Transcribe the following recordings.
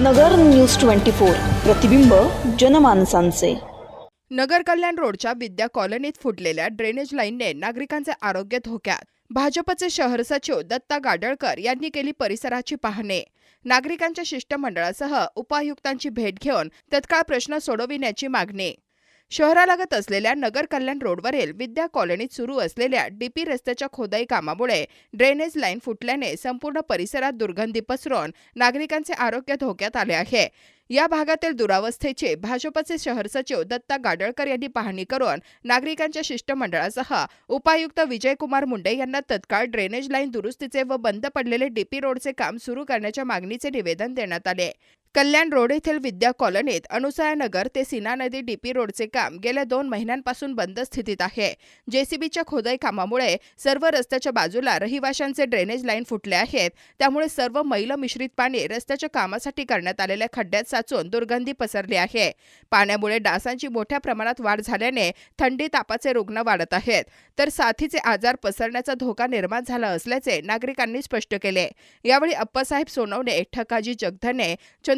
नगर news twenty four प्रतिबिंब जनमानसांचे. नगर कल्याण रोडच्या विद्या कॉलनीत फुटलेल्या ड्रेनेज लाईनने नागरिकांचे आरोग्य धोक्यात. भाजपचे शहर सचिव दत्ता गाडळकर यांनी केली परिसराची पाहणी. नागरिकांच्या शिष्टमंडळासह उपायुक्तांची भेट घेऊन तत्काळ प्रश्न सोडविण्याची मागणी. शहरालगत असलेल्या नगर कल्याण रोडवरील विद्या कॉलनीत सुरू असलेल्या डीपी रस्त्याच्या खोदाई कामामुळे ड्रेनेज लाईन फुटल्याने संपूर्ण परिसरात दुर्गंधी पसरून नागरिकांचे आरोग्य धोक्यात आले आहे. या भागातील दुरावस्थेचे भाजपचे शहर सचिव दत्ता गाडळकर यांनी पाहणी करून नागरिकांच्या शिष्टमंडळासह उपायुक्त विजयकुमार मुंडे यांना तत्काळ ड्रेनेज लाईन दुरुस्तीचे व बंद पडलेले डीपी रोडचे काम सुरू करण्याच्या मागणीचे निवेदन देण्यात आले. कल्याण रोड येथील विद्या कॉलनीत अनुसयानगर ते सीना नदी डीपी रोडचे काम गेल्या दोन महिन्यांपासून बंद स्थितीत आहे. जेसीबीच्या खोदाई कामामुळे सर्व रस्त्याच्या बाजूला रहिवाशांचे ड्रेनेज लाईन फुटले आहेत. त्यामुळे सर्व मैल मिश्रित पाणी रस्त्याच्या कामासाठी करण्यात आलेल्या खड्ड्यात साचून दुर्गंधी पसरली आहे. पाण्यामुळे डासांची मोठ्या प्रमाणात वाढ झाल्याने थंडी तापाचे रुग्ण वाढत आहेत. तर साथीचे आजार पसरण्याचा धोका निर्माण झाला असल्याचे नागरिकांनी स्पष्ट केले. यावेळी अप्पासाहेब सोनवणे ठकाजी जगधने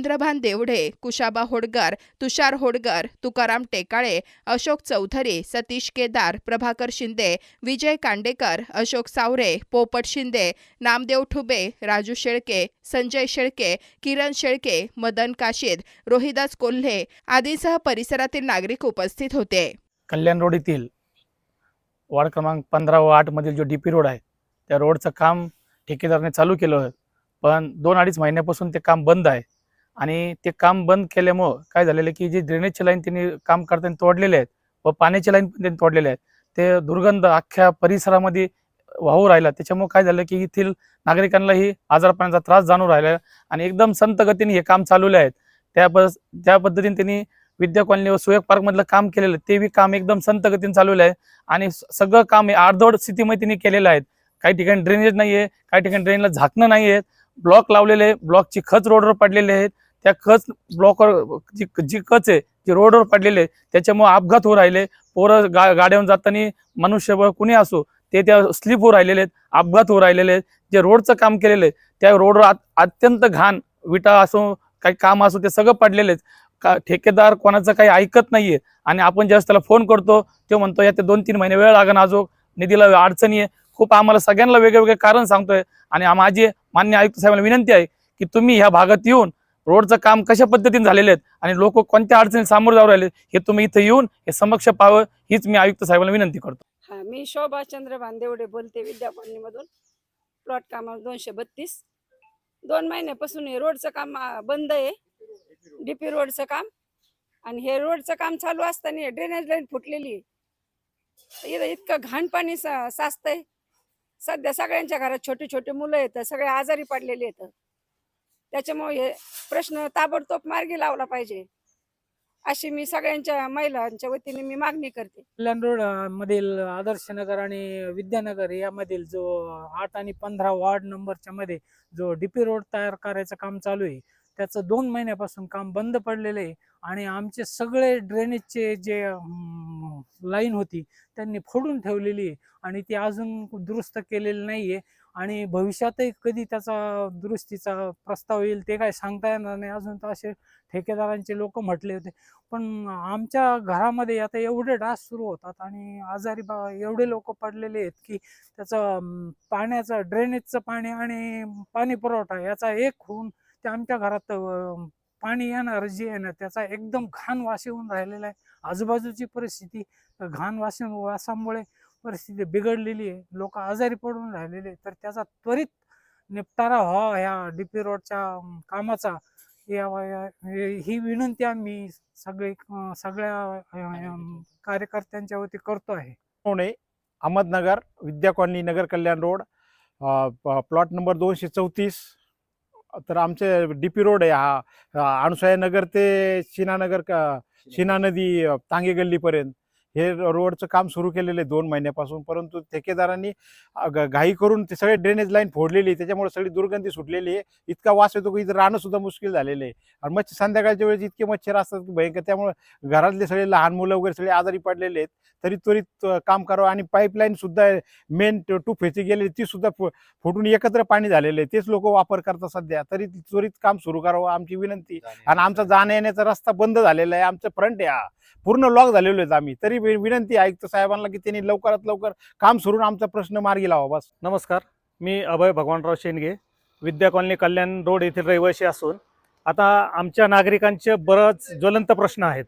चंद्रभान देवढे कुशाबा होडकर तुषार होडकर तुकाराम टेकाळे अशोक चौधरी सतीश केदार प्रभाकर शिंदे विजय कांडेकर अशोक सावरे पोपट शिंदे नामदेव ठुबे राजू शेळके संजय शेळके किरण शेळके मदन काशीद रोहिदास कोल्हे आदीसह परिसरातील नागरिक उपस्थित होते. कल्याण रोड येथील वार्ड क्रमांक पंधरा व आठमधील जो डी पी रोड आहे त्या रोडचं काम ठेकेदाराने चालू केलं आहे पण दोन अडीच महिन्यापासून ते काम बंद आहे. आणि ते काम बंद केल्यामुळं काय झालेलं आहे की जे ड्रेनेजची लाईन त्यांनी काम करताना तोडलेले आहेत व पाण्याची लाईन पण त्यांनी तोडलेले आहेत ते दुर्गंध अख्ख्या परिसरामध्ये वाहू राहिला. त्याच्यामुळे काय झालं की येथील नागरिकांनाही आजारपणाचा त्रास जाणून राहिला आणि एकदम संत गतीने हे काम चालवले आहेत त्या त्या पद्धतीने त्यांनी विद्या कॉलनी व सुयोग पार्कमधलं काम केलेलं आहे, ते बी काम एकदम संत गतीने चालवलं आहे आणि सगळं काम हे अर्धवट स्थितीमध्ये त्यांनी केलेलं आहे. काही ठिकाणी ड्रेनेज नाही आहे काही ठिकाणी ड्रेनला झाकणं नाही आहेत ब्लॉक लावलेले आहे ब्लॉकची खच रोडवर पडलेले आहेत त्या खच ब्लॉकवर जी जी खच आहे जी रोडवर पडलेले त्याच्यामुळे अपघात होऊ राहिले. पोरं गा गाड्यावर जाताना मनुष्यबळ कुणी असो ते त्या स्लिप होऊ राहिलेले आहेत अपघात होऊ राहिलेले आहेत. जे रोडचं काम केलेलं आहे त्या रोडवर अत्यंत घाण विटा असो काही काम असो ते सगळं पडलेले आहेत. का ठेकेदार कोणाचं काही ऐकत नाहीये आणि आपण ज्यावेळेस त्याला फोन करतो तो म्हणतो या ते दोन तीन महिने वेळ लागण अजून निधीला अडचणी आहे. खूप आम्हाला सगळ्यांना वेगवेगळे कारण सांगतोय आणि माझी मान्य आयुक्त साहेबांना विनंती आहे की तुम्ही ह्या भागात येऊन रोडचं काम कशा पद्धतीने झालेले आहेत आणि लोक कोणत्या अडचणी सामोरे जाऊ राहिले हे तुम्ही इथं येऊन हे समक्ष पाहावं हीच मी आयुक्त साहेबांना विनंती करतो. हा मी शोभा चंद्रभान देवडे बोलते विद्यापठनीमधून प्लॉट कामावर दोनशे बत्तीस. दोन महिन्यापासून हे रोडचं काम बंद आहे. डीपी रोडचं काम. आणि हे रोडचं काम चालू असताना ड्रेनेज लाईन फुटलेली आहे. इथं इतकं घाण पाणी सा साचतंय. सध्या सगळ्यांच्या घरात छोटे छोटे मुलं येतं सगळे आजारी पडलेले आहेत. त्याच्यामुळे हे प्रश्न ताबडतोब मार्गी लावला पाहिजे. अशी मी सगळ्यांच्या महिलांच्या वतीने मी मागणी करते. कल्याण रोड मधील आदर्श नगर आणि विद्यानगर यामधील जो आठ आणि पंधरा वार्ड नंबरच्या मध्ये जो डीपी रोड तयार करायचं काम चालू आहे त्याचं दोन महिन्यापासून काम बंद पडलेलं आहे आणि आमचे सगळे ड्रेनेजचे जे लाईन होती त्यांनी फोडून ठेवलेली आहे आणि ती अजून दुरुस्त केलेली आहे आणि भविष्यातही कधी त्याचा दुरुस्तीचा प्रस्ताव येईल ते काय सांगता येणार नाही. अजून तर असे ठेकेदारांचे लोक म्हटले होते. पण आमच्या घरामध्ये आता एवढे डास सुरू होतात आणि आजारी बा एवढे लोक पडलेले आहेत की त्याचं पाण्याचं ड्रेनेजचं पाणी आणि पाणी पुरवठा याचा एक होऊन ते आमच्या घरात पाणी येणार जे येणार त्याचा एकदम घाण वास येऊन राहिलेला आहे. आजूबाजूची परिस्थिती घाण वास वासामुळे परिस्थिती बिघडलेली आहे. लोक आजारी पडून राहिलेले तर त्याचा त्वरित निपटारा व्हावा ह्या डीपी रोडच्या कामाचा. या- या- ही विनंती आम्ही सगळे सगळ्या कार्यकर्त्यांच्या वती करतो आहे. Pune Ahmednagar Vidya colony Nagar Kalyan road plot number दोनशे चौतीस. तर आमचे डी पी रोड आहे. हा अ, नगर ते शिनानगर का शिना नदी तांगे गल्लीपर्यंत. हे रोडचं काम सुरू केलेलं आहे दोन महिन्यापासून परंतु ठेकेदारांनी घाई करून ते सगळे ड्रेनेज लाईन फोडलेली आहे. त्याच्यामुळे सगळी दुर्गंधी सुटलेली आहे. इतका वास येतो की इथं राहणं सुद्धा मुश्किल झालेलं आहे. आणि मच्छ संध्याकाळच्या वेळेस इतके मच्छर असतात की भयंकर. त्यामुळे घरातले सगळे लहान मुलं वगैरे सगळे आजारी पडलेले आहेत. तरी त्वरित काम करावं आणि पाईपलाईन सुद्धा मेन टू फेची गेलेली ती सुद्धा फु- फुटून एकत्र पाणी झालेलं आहे. तेच लोक वापर करतात सध्या. तरी त्वरित काम सुरू करावं आमची विनंती. आणि आमचा जाण्या येण्याचा रस्ता बंद झालेला आहे. आमचं फ्रंट आहे हा. पूर्ण लॉक झालेलो आहेत आम्ही. तरी वि- विनंती ऐकतो आयुक्त साहेबांना की त्यांनी लवकरात लवकर काम सुरून आमचा प्रश्न मार्गी लावा बस. नमस्कार. मी अभय भगवानराव शेंडगे विद्या कॉलनी कल्याण रोड येथील रहिवासी असून आता आमच्या नागरिकांचे बरंच ज्वलंत प्रश्न आहेत.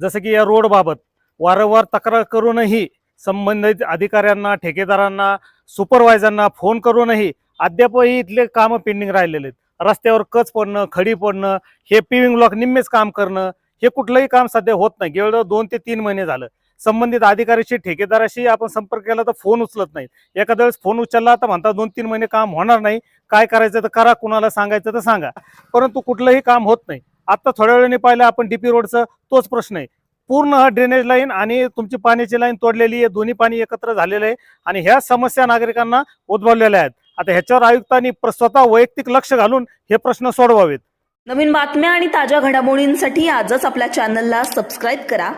जसं की या रोडबाबत वारंवार तक्रार करूनही संबंधित अधिकाऱ्यांना ठेकेदारांना सुपरवायझरना फोन करूनही अद्यापही इथले कामं पेंडिंग राहिलेले आहेत. रस्त्यावर कच पडणं खडी पडणं हे पिविंग ब्लॉक निम्मेच काम करणं हे कुठलंही काम सध्या होत नाही. गेलं दोन ते तीन महिने झालं. संबंधित अधिकाऱ्याशी ठेकेदाराशी आपण संपर्क केला तर फोन उचलत नाही एखाद्या वेळेस फोन उचलला तर म्हणतात दोन तीन महिने काम होणार नाही. काय करायचं तर करा कुणाला सांगायचं तर सांगा. परंतु कुठलंही काम होत नाही. आता थोड्या वेळाने पाहिलं आपण डीपी रोडचा तोच प्रश्न आहे. पूर्ण हा ड्रेनेज लाईन आणि तुमची पाण्याची लाईन तोडलेली आहे. दोन्ही पाणी एकत्र झालेलं आहे आणि ह्या समस्या नागरिकांना उद्भवलेल्या आहेत. आता ह्याच्यावर आयुक्तांनी स्वतः वैयक्तिक लक्ष घालून हे प्रश्न सोडवावेत. नवीन बातम्या आणि ताज्या घडामोडींसाठी आजच आपल्या चॅनलला सबस्क्राईब करा.